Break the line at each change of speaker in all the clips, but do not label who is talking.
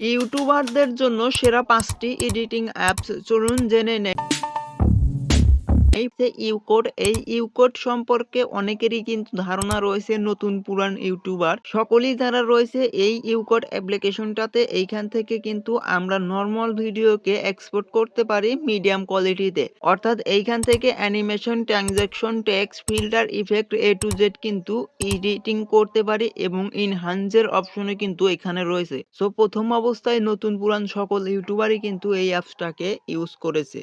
ইউটিউবারদের জন্য সেরা পাঁচটি এডিটিং অ্যাপস চলুন জেনে নেই। এই যে ইউকোড, এই ইউকোড সম্পর্কে অনেকেরই কিন্তু ধারণা রয়েছে নতুন পুরান ইউটিউবার। সকলেই যারা রয়েছে এই ইউকোড অ্যাপ্লিকেশনটাতে এইখান থেকে কিন্তু আমরা নর্মাল ভিডিওকে এক্সপোর্ট করতে পারি মিডিয়াম কোয়ালিটিতে। অর্থাৎ এইখান থেকে animation, transaction, text, filter, effect, A to Z কিন্তু এডিটিং করতে পারি এবং ইনহান্সের অপশনে কিন্তু এখানে রয়েছে। সো প্রথম অবস্থায় নতুন পুরান সকল ইউটিউবারই কিন্তু এই অ্যাপসটাকে ইউজ করেছে।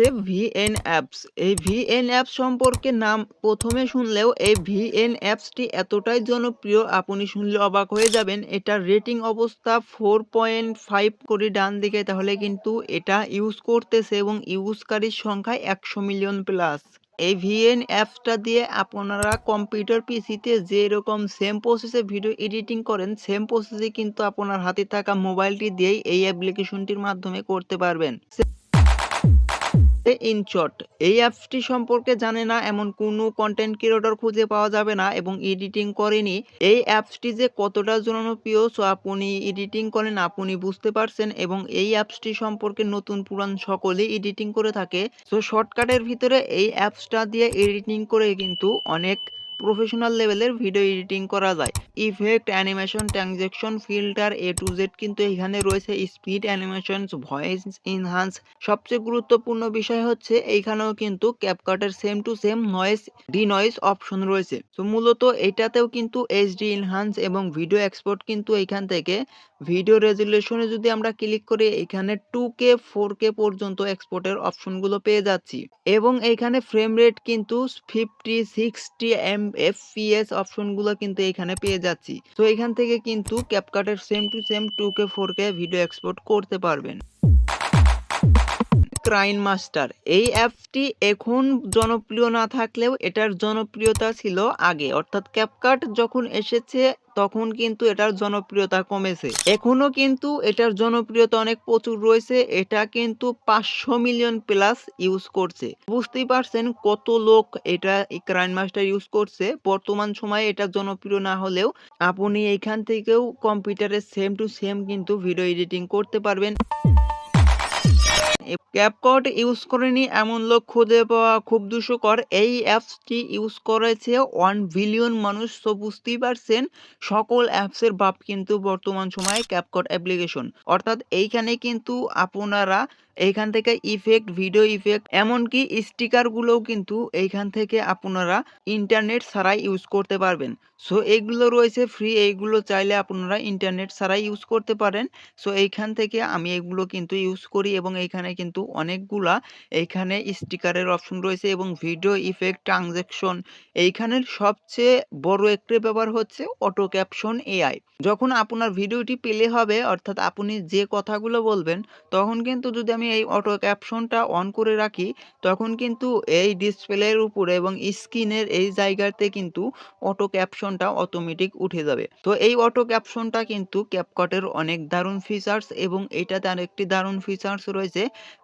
হচ্ছে ভিএন অ্যাপস। এই ভিএন অ্যাপস সম্পর্কে নাম প্রথমে শুনলেও এই ভিএন অ্যাপসটি এতটাই জনপ্রিয়, আপনি শুনলে অবাক হয়ে যাবেন। এটার রেটিং অবস্থা ফোর পয়েন্ট ফাইভ করে ডান দিকে, তাহলে কিন্তু এটা ইউজ করতেছে এবং ইউজকারীর সংখ্যা একশো মিলিয়ন প্লাস। এই ভিএন অ্যাপসটা দিয়ে আপনারা কম্পিউটার পিসিতে যেরকম সেম প্রসেসে ভিডিও এডিটিং করেন, সেম প্রসেসে কিন্তু আপনার হাতে থাকা মোবাইলটি দিয়েই এই অ্যাপ্লিকেশনটির মাধ্যমে করতে পারবেন। ইনশর্ট এই অ্যাপসটি সম্পর্কে জানে না, এমন কোনো কন্টেন্ট ক্রিয়েটর খুঁজে পাওয়া যাবে না এবং এডিটিং করেনি। এই অ্যাপসটি যে কতটা জনপ্রিয়, সো আপনি এডিটিং করেন, আপনি বুঝতে পারছেন এবং এই অ্যাপসটি সম্পর্কে নতুন পুরান সকলেই এডিটিং করে থাকে। সো শর্টকাটের ভিতরে এই অ্যাপসটা দিয়ে এডিটিং করে কিন্তু অনেক প্রফেশনাল লেভেলের ভিডিও এডিটিং করা যায়। Effect animation transaction filter A to Z কিন্তু এখানে রয়েছে স্পিড অ্যানিমেশন ভয়েস ইনহান্স সবচেয়ে গুরুত্বপূর্ণ বিষয় হচ্ছে এইখানেও কিন্তু ক্যাপকাটের same to same noise denoise option রয়েছে। তো মূলত এটাতেও কিন্তু এইচডি ইনহান্স এবং ভিডিও এক্সপোর্ট কিন্তু এইখান থেকে ভিডিও রেজুলেশনে যদি আমরা ক্লিক করি, এখানে টু কে ফোর কে পর্যন্ত এক্সপোর্টের অপশনগুলো পেয়ে যাচ্ছি। এবং এইখানে ফ্রেম রেট কিন্তু ফিফটি সিক্সটি এম এফপিএস অপশনগুলো কিন্তু এখানে পেয়ে যাচ্ছি। তো এখান থেকে কিন্তু ক্যাপকাটের same to same two K four K video export করতে পারবেন। ক্রাইন মাস্টার এই অ্যাপটি এখন জনপ্রিয় না থাকলেও এটার জনপ্রিয়তা ছিল আগে। অর্থাৎ ক্যাপকাট যখন এসেছে, তখন কিন্তু এটার জনপ্রিয়তা কমেছে। এখনও কিন্তু এটার জনপ্রিয়তা অনেক প্রচুর রয়েছে। এটা কিন্তু পাঁচশো মিলিয়ন প্লাস ইউজ করছে। বুঝতেই পারছেন কত লোক এটা ক্রাইন মাস্টার ইউজ করছে। বর্তমান সময়ে এটা জনপ্রিয় না হলেও আপনি এখান থেকেও কম্পিউটারে সেম টু সেম কিন্তু ভিডিও এডিটিং করতে পারবেন। ক্যাপকট ইউজ করেনি এমন লোক খুঁজে পাওয়া খুব দুষ্কর। এই অ্যাপসটি ইউজ করেছে ওয়ান বিলিয়ন মানুষ তো বুঝতেই পারছেন, সকল অ্যাপসের বাপ কিন্তু বর্তমান সময়ে ক্যাপকট অ্যাপ্লিকেশন অর্থাৎ এইখানে কিন্তু আপনারা এইখান থেকে ইফেক্ট ভিডিও ইফেক্ট এমনকি স্টিকারগুলোও কিন্তু এইখান থেকে আপনারা ইন্টারনেট ছাড়াই ইউজ করতে পারবেন। সো এইগুলো রয়েছে ফ্রি এইগুলো চাইলে আপনারা ইন্টারনেট ছাড়াই ইউজ করতে পারেন। সো এইখান থেকে আমি এগুলো কিন্তু ইউজ করি এবং এইখানে কিন্তু অনেকগুলা এইখানে স্টিকারের অপশন রয়েছে এবং ভিডিও ইফেক্ট ট্রানজ্যাকশন এইখানের সবচেয়ে বড় একটি ব্যাপার হচ্ছে অটো ক্যাপশন এআই। যখন আপনার ভিডিওটি প্লে হবে, অর্থাৎ আপনি যে কথাগুলো বলবেন, তখন কিন্তু যদি আমি এই অটো ক্যাপশনটা অন করে রাখি, তখন কিন্তু এই ডিসপ্লের উপরে এবং স্ক্রিনের এই জায়গাতে কিন্তু অটো ক্যাপশনটা অটোমেটিক উঠে যাবে। তো এই অটো ক্যাপশনটা কিন্তু ক্যাপকটের অনেক দারুণ ফিচার্স এবং এইটাতে আরেকটি দারুণ ফিচার্স রয়েছে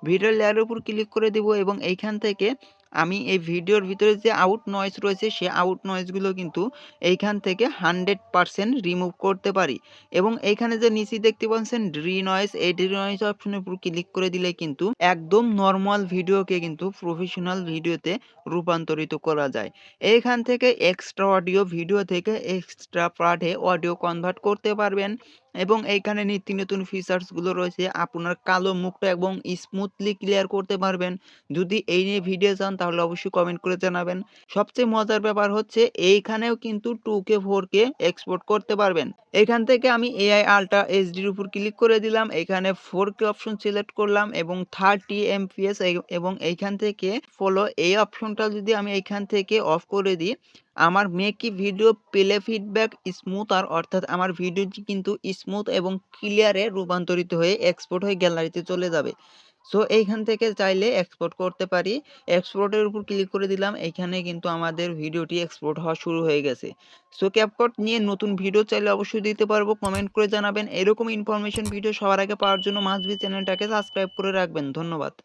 ভিডিও লেয়ারের উপর ক্লিক করে দিব এবং এইখান থেকে আমি এই ভিডিওর ভিতরে যে আউট নয়েজ রয়েছে, সে আউট নয়েজগুলো কিন্তু এইখান থেকে হান্ড্রেড পারসেন্ট রিমুভ করতে পারি। এবং এইখানে যে নিচে দেখতে পাচ্ছেন ড্রি নয়েজ এই ড্রি নয়েজ অপশনের উপর ক্লিক করে দিলে কিন্তু একদম নর্মাল ভিডিওকে কিন্তু প্রফেশনাল ভিডিওতে রূপান্তরিত করা যায়। এইখান থেকে এক্সট্রা অডিও ভিডিও থেকে এক্সট্রা পার্টে অডিও কনভার্ট করতে পারবেন। এবং এইখানে নিত্য নতুন ফিচার্সগুলো রয়েছে। আপনার কালো মুখটা এবং স্মুথলি ক্লিয়ার করতে পারবেন। যদি এই নিয়ে ভিডিও চান, তাহলে অবশ্যই কমেন্ট করে জানাবেন। সবচেয়ে মজার ব্যাপার হচ্ছে, এইখানেও কিন্তু two K four K export করতে পারবেন। এখান থেকে আমি এআই আলট্রা এইচডির উপর ক্লিক করে দিলাম। এখানে ফোর কে অপশন সিলেক্ট করলাম এবং থার্টি এমপিএস এবং এইখান থেকে ফলো এই অপশনটা যদি আমি এইখান থেকে অফ করে দিই আমার মেকি ভিডিও প্লে ফিডব্যাক স্মুথ আর অর্থাৎ আমার ভিডিওটি কিন্তু স্মুথ এবং ক্লিয়ারে রূপান্তরিত হয়ে এক্সপোর্ট হয়ে গ্যালারিতে চলে যাবে। সো এইখান থেকে চাইলে এক্সপোর্ট করতে পারি। এক্সপোর্টের উপর ক্লিক করে দিলাম। এইখানে কিন্তু আমাদের ভিডিওটি এক্সপোর্ট হওয়া শুরু হয়ে গেছে। সো ক্যাপকট নিয়ে নতুন ভিডিও চাইলে অবশ্যই দিতে পারব। কমেন্ট করে জানাবেন। এরকম ইনফরমেশন ভিডিও সবার আগে পাওয়ার জন্য মাসবি চ্যানেলটাকে সাবস্ক্রাইব করে রাখবেন। ধন্যবাদ।